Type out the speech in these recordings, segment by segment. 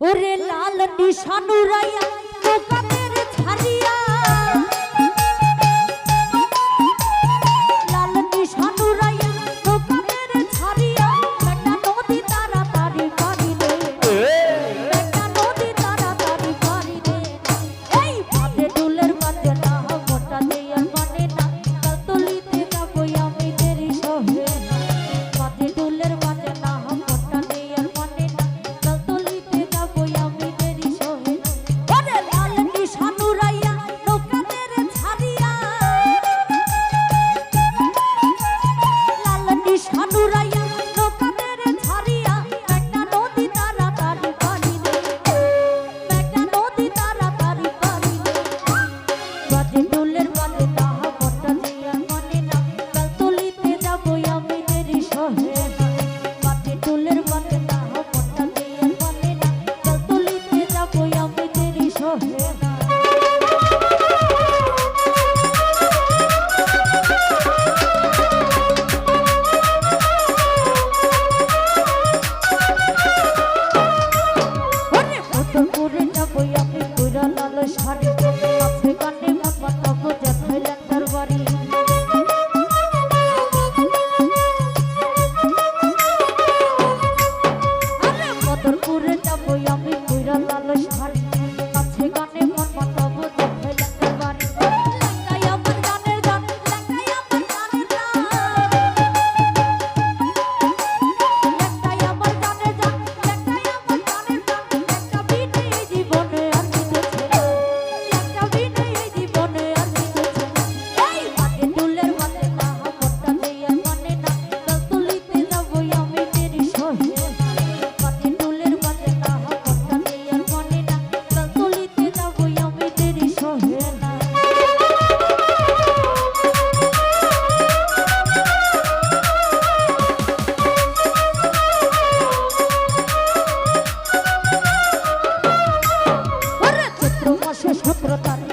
ওরে লাল নিশানুরাইয়া দোকানের ছাড়িয়া কানে চৈত্র মাসে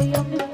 you. hombre